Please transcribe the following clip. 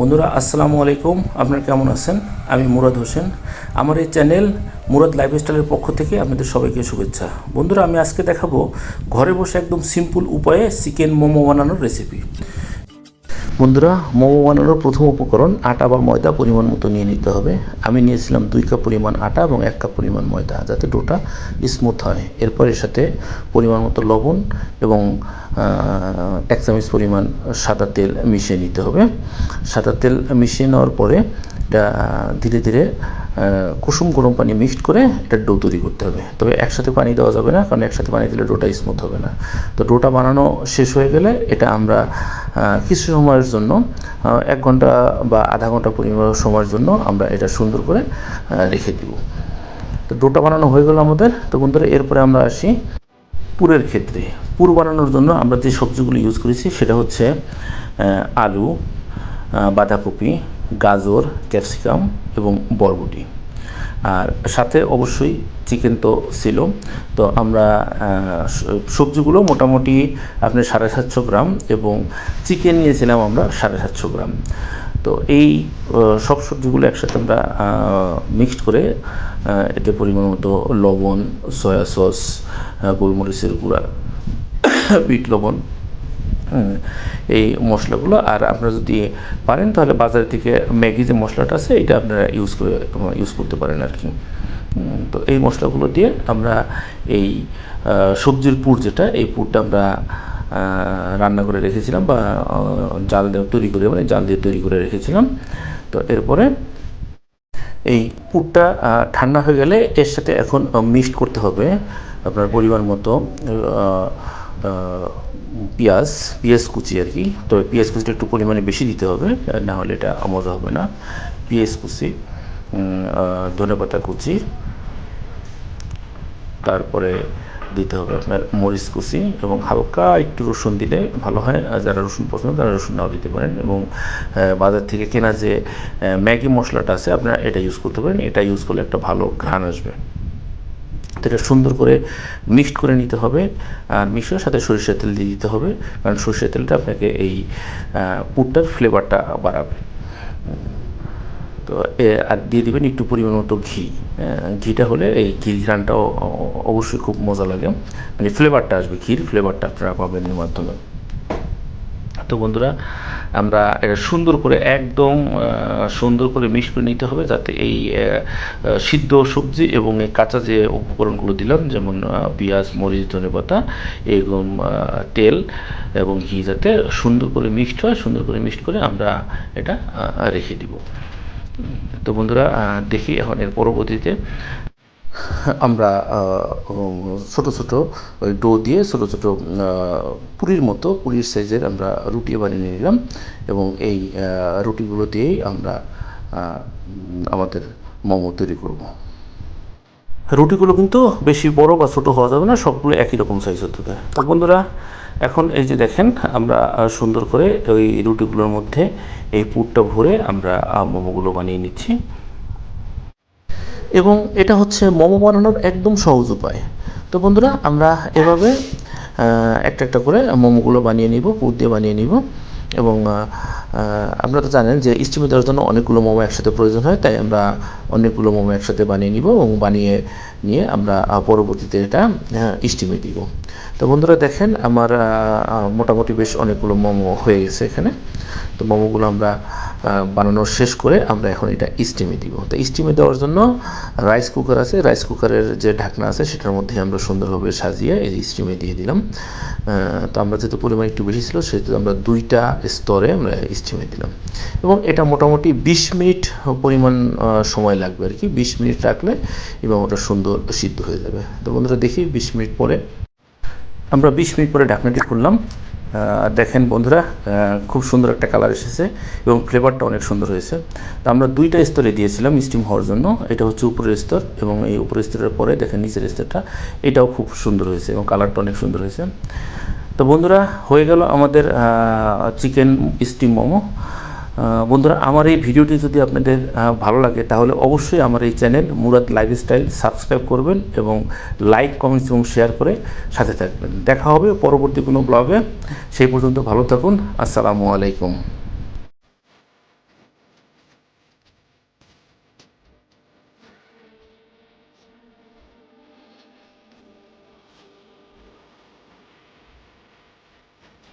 বন্ধুরা, আসসালামু আলাইকুম। আপনারা কেমন আছেন? আমি মুরাদ হোসেন। আমার এই চ্যানেল মুরাদ লাইফস্টাইলের পক্ষ থেকে আপনাদের সবাইকে শুভেচ্ছা। বন্ধুরা, আমি আজকে দেখাবো ঘরে বসে একদম সিম্পল উপায়ে চিকেন মোমো বানানোর রেসিপি বন্ধুরা মোমো বানানোর প্রথম উপকরণ আটা বা ময়দা পরিমাণ মতো নিয়ে নিতে হবে। আমি নিয়েছিলাম দুই কাপ পরিমাণ আটা এবং এক কাপ পরিমাণ ময়দা যাতে ডোটা স্মুথ হয়। এরপর এর সাথে পরিমাণ মতো লবণ এবং এক চামচ পরিমাণ সাদা তেল মিশিয়ে নিতে হবে। সাদা তেল মিশিয়ে নেওয়ার পরে এটা ধীরে ধীরে কুসুম গরম পানি মিক্সড করে এটা ডো তৈরি করতে হবে। তবে একসাথে পানি দেওয়া যাবে না, কারণ একসাথে পানি দিলে ডোটা স্মুথ হবে না। তো ডোটা বানানো শেষ হয়ে গেলে এটা আমরা কিছু সময়ের জন্য এক ঘণ্টা বা আধা ঘণ্টা পরিমাণ সময়ের জন্য আমরা এটা সুন্দর করে রেখে দিব। তো ডোটা বানানো হয়ে গেল আমাদের। তো বন্ধুরা, এরপরে আমরা আসি পুরের ক্ষেত্রে। পুর বানানোর জন্য আমরা যে সবজিগুলো ইউজ করেছি সেটা হচ্ছে আলু বাঁধাকপি গাজর, ক্যাপসিকাম এবং বরবটি। আর সাথে অবশ্যই চিকেন তো ছিল তো আমরা সবজিগুলো মোটামুটি আপনার সাড়ে সাতশো গ্রাম এবং চিকেন নিয়েছিলাম আমরা সাড়ে সাতশো গ্রাম। তো এই সব সবজিগুলো একসাথে আমরা মিক্সড করে এতে পরিমাণ মতো লবণ, সয়া সস গোলমরিচের গুঁড়া, বিট লবণ এই মশলাগুলো। আর আপনারা যদি পারেন, তাহলে বাজার থেকে ম্যাগি যে মশলাটা আছে, এটা আপনারা ইউজ করে ইউজ করতে পারেন আর কি তো এই মশলাগুলো দিয়ে আমরা এই সবজির পুর যেটা, এই পুরটা আমরা রান্না করে রেখেছিলাম বা জাল দিয়ে তৈরি করে মানে জাল দিয়ে তৈরি করে রেখেছিলাম। তো এরপরে এই পুরটা ঠান্ডা হয়ে গেলে এর সাথে এখন মিক্সড করতে হবে আপনার পরিমাণ মতো পেঁয়াজ পেঁয়াজ কুচি আর কি। তবে পেঁয়াজ কুচিটা একটু পরিমাণে বেশি দিতে হবে, না হলে এটা মজা হবে না। পেঁয়াজ কুচি ধনে পাতা কুচি। তারপরে দিতে হবে আপনার মরিচ কুচি এবং হালকা একটু রসুন দিলে ভালো হয়। আর যারা রসুন পছন্দ, তারা রসুন নাও দিতে পারেন এবং বাজার থেকে কেনা যে ম্যাগি মশলাটা আছে, আপনারা এটা ইউজ করতে পারেন। এটা ইউজ করলে একটা ভালো ঘ্রাণ আসবে। তো এটা সুন্দর করে মিক্সড করে নিতে হবে। আর মিশিয়ে সাথে সরিষার তেল দিয়ে দিতে হবে। কারণ সরিষার তেলটা আপনাকে এই পুরটার ফ্লেভারটা বাড়াবে। তো আর দিয়ে দেবেন একটু পরিমাণ মতো ঘি। ঘিটা হলে এই ঘির ঘ্রানটাও অবশ্যই খুব মজা লাগে। মানে ফ্লেভারটা আসবে, ঘির ফ্লেভারটা আপনারা পাবেন এর মাধ্যমে। তো বন্ধুরা আমরা সুন্দর করে একদম সুন্দর করে মিক্স করে নিতে হবে যাতে এই সিদ্ধ সবজি এবং এই কাঁচা যে উপকরণগুলো দিলাম যেমন পেঁয়াজ মরিচ ধনেপাতা এরকম আহ, তেল এবং ঘি যাতে সুন্দর করে মিক্সড হয় সুন্দর করে মিক্সড করে আমরা এটা রেখে দিব। তো বন্ধুরা দেখি এখন এর পরবর্তীতে আমরা ছোট ছোট ওই ডো দিয়ে ছোট ছোট পুরীর মতো পুরীর সাইজের আমরা রুটি বানিয়ে নিলাম এবং এই রুটিগুলো দিয়েই আমরা আমাদের মোমো তৈরি করব। রুটিগুলো কিন্তু বেশি বড় বা ছোট হওয়া যাবে না, সবগুলো একই রকম সাইজ হতে হবে তো বন্ধুরা, এখন এই যে দেখেন, আমরা সুন্দর করে ওই রুটিগুলোর মধ্যে এই পুরটা ভরে আমরা মোমোগুলো বানিয়ে নিচ্ছি। এবং এটা হচ্ছে মোমো বানানোর একদম সহজ উপায়। তো বন্ধুরা, আমরা এভাবে একটা একটা করে মোমোগুলো বানিয়ে নিব, পুর দিয়ে বানিয়ে নিব এবং আপনারা তো জানেন যে স্টিমে দেওয়ার জন্য অনেকগুলো মোমো একসাথে প্রয়োজন হয়, তাই আমরা অনেকগুলো মোমো একসাথে বানিয়ে নিব এবং বানিয়ে নিয়ে আমরা পরবর্তীতে এটা স্টিমে দিব। তো বন্ধুরা দেখেন, আমার মোটামুটি বেশ অনেকগুলো মোমো হয়ে গেছে এখানে। তো মোমোগুলো আমরা বানানো শেষ করে আমরা এখন এটা স্টিমে দিব। তো স্টিমে দেওয়ার জন্য রাইস কুকার আছে। রাইস কুকারের যে ঢাকনা আছে, সেটার মধ্যে আমরা সুন্দরভাবে সাজিয়ে এই স্টিমে দিয়ে দিলাম। তো আমরা যেহেতু পরিমাণ একটু বেশি ছিল, সেহেতু আমরা দুইটা স্তরে আমরা স্টিমে দিলাম। এবং এটা মোটামুটি বিশ মিনিট পরিমাণ সময় লাগবে আর কি। বিশ মিনিট রাখলে এবং ওটা সুন্দর সিদ্ধ হয়ে যাবে। তো বন্ধুরা, দেখি বিশ মিনিট পরে। আমরা বিশ মিনিট পরে ঢাকনাটি খুললাম। দেখেন বন্ধুরা খুব সুন্দর একটা কালার এসেছে এবং ফ্লেভারটা অনেক সুন্দর হয়েছে। তো আমরা দুইটা স্তরে দিয়েছিলাম স্টিম হওয়ার জন্য। এটা হচ্ছে উপরের স্তর এবং এই উপরের স্তরের পরে দেখেন নিচের স্তরটা, এটাও খুব সুন্দর হয়েছে এবং কালারটা অনেক সুন্দর হয়েছে। তো বন্ধুরা, হয়ে গেল আমাদের চিকেন স্টিম মোমো। বন্ধুরা, আমার এই ভিডিওটি যদি আপনাদের ভালো লাগে, তাহলে অবশ্যই আমার এই চ্যানেল মুরাদ লাইফস্টাইল সাবস্ক্রাইব করবেন এবং লাইক, কমেন্টস এবং শেয়ার করে সাথে থাকবেন। দেখা হবে পরবর্তী কোনো ব্লগে। সেই পর্যন্ত ভালো থাকুন। আসসালামু আলাইকুম।